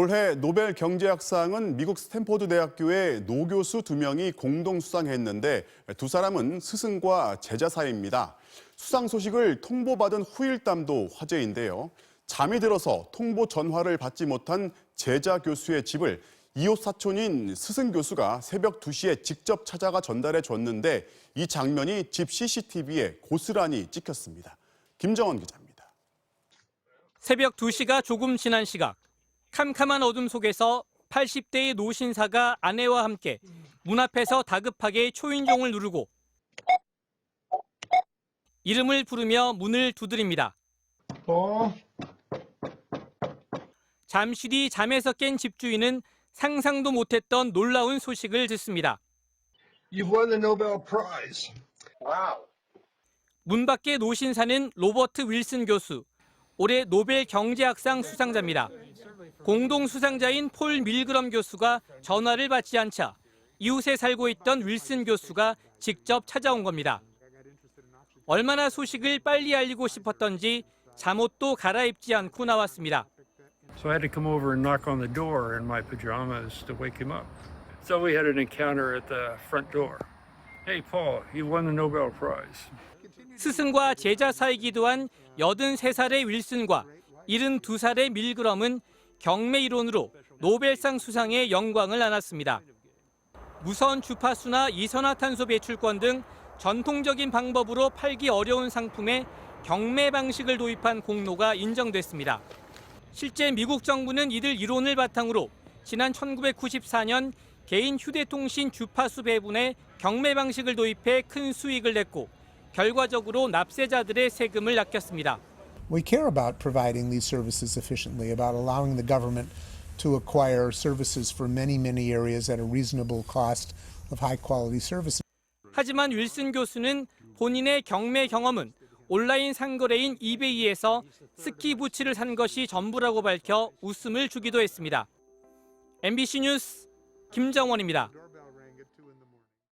올해 노벨 경제학상은 미국 스탠포드 대학교의 노 교수 두 명이 공동 수상했는데 두 사람은 스승과 제자 사이입니다. 수상 소식을 통보받은 후일담도 화제인데요. 잠이 들어서 통보 전화를 받지 못한 제자 교수의 집을 이웃 사촌인 스승 교수가 새벽 2시에 직접 찾아가 전달해 줬는데 이 장면이 집 CCTV에 고스란히 찍혔습니다. 김정원 기자입니다. 새벽 2시가 조금 지난 시각 캄캄한 어둠 속에서 80대의 노신사가 아내와 함께 문 앞에서 다급하게 초인종을 누르고 이름을 부르며 문을 두드립니다. 어, 잠시 뒤 잠에서 깬 집주인은 상상도 못했던 놀라운 소식을 듣습니다. you've won the Nobel Prize. 문 밖의 노신사는 로버트 윌슨 교수, 올해 노벨 경제학상 수상자입니다. 공동 수상자인 폴 밀그럼 교수가 전화를 받지 않자 이웃에 살고 있던 윌슨 교수가 직접 찾아온 겁니다. 얼마나 소식을 빨리 알리고 싶었던지 잠옷도 갈아입지 않고 나왔습니다. So I had to come over and knock on the door in my pajamas to wake him up. So we had an encounter at the front door. Hey, Paul, you won the Nobel Prize. 스승과 제자 사이기도 한 83살의 윌슨과 72살의 밀그럼은 경매 이론으로 노벨상 수상의 영광을 안았습니다. 무선 주파수나 이산화탄소 배출권 등 전통적인 방법으로 팔기 어려운 상품에 경매 방식을 도입한 공로가 인정됐습니다. 실제 미국 정부는 이들 이론을 바탕으로 지난 1994년 개인 휴대통신 주파수 배분에 경매 방식을 도입해 큰 수익을 냈고 결과적으로 납세자들의 세금을 아꼈습니다. We care about providing these services efficiently, about allowing the government to acquire services for many, many areas at a reasonable cost of high quality services. 하지만 윌슨 교수는 본인의 경매 경험은 온라인 상거래인 이베이에서 스키 부츠를 산 것이 전부라고 밝혀 웃음을 주기도 했습니다. MBC 뉴스 김정원입니다.